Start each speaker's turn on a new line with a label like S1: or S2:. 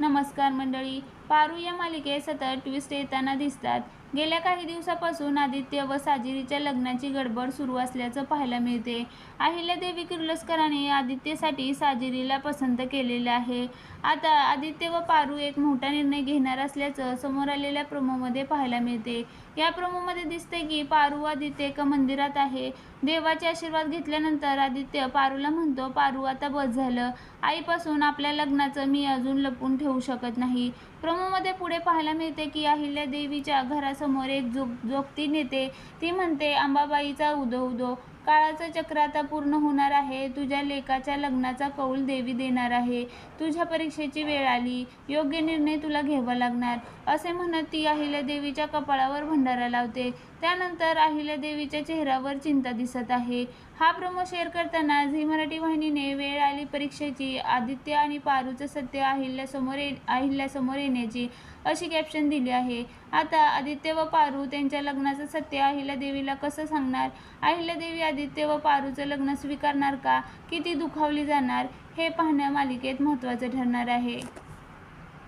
S1: नमस्कार मंडळी. पारू या मालिकेत सतत ट्विस्ट येताना दिसतात. गेल्या काही दिवसापासून आदित्य व साजिरीच्या लग्नाची गडबड सुरू असल्याचं पाहायला मिळते. अहिल्यादेवी किर्लोस्करांनी आदित्यसाठी साजिरीला पसंत केलेलं आहे. आता आदित्य व पारू एक मोठा निर्णय घेणार असल्याचं समोर आलेल्या प्रोमोमध्ये पाहायला मिळते. या प्रोमोमध्ये दिसते की पारू आदित्य एका मंदिरात आहे. देवाचे आशीर्वाद घेतल्यानंतर आदित्य पारूला म्हणतो पारू आता बस झालं. आईपासून आपल्या लग्नाचं मी अजून लपून ठेवू शकत नाही. प्रोमोमध्ये पुढे पाहायला मिळते की अहिल्या देवीच्या घरासमोर एक जोग जोगती नेते. ती म्हणते अंबाबाईचा उदो उदो काळाचं चक्र आता पूर्ण होणार आहे. तुझ्या लेकाच्या लग्नाचा कौल देवी देणार आहे. तुझ्या परीक्षेची वेळ आली. योग्य निर्णय तुला घ्यावा लागणार. असे म्हणत ती अहिल्या देवीच्या कपाळावर भंडारा लावते. त्यानंतर अहिल्या देवीच्या चेहऱ्यावर चिंता दिसत आहे. हा प्रोमो शेअर करताना झी मराठी वाहिनीने वेळ आली परीक्षेची. आदित्य आणि पारूचं सत्य अहिल्यासमोर ये अहिल्यासमोर येण्याची अशी कॅप्शन दिली आहे. आता आदित्य व पारू त्यांच्या लग्नाचं सत्य अहिल्या देवीला कसं सांगणार? अहिल्या देवी आदित्य व पारूचं लग्न स्वीकारणार का? किती दुखावली जाणार? हे पाहण्या मालिकेत महत्त्वाचं ठरणार आहे.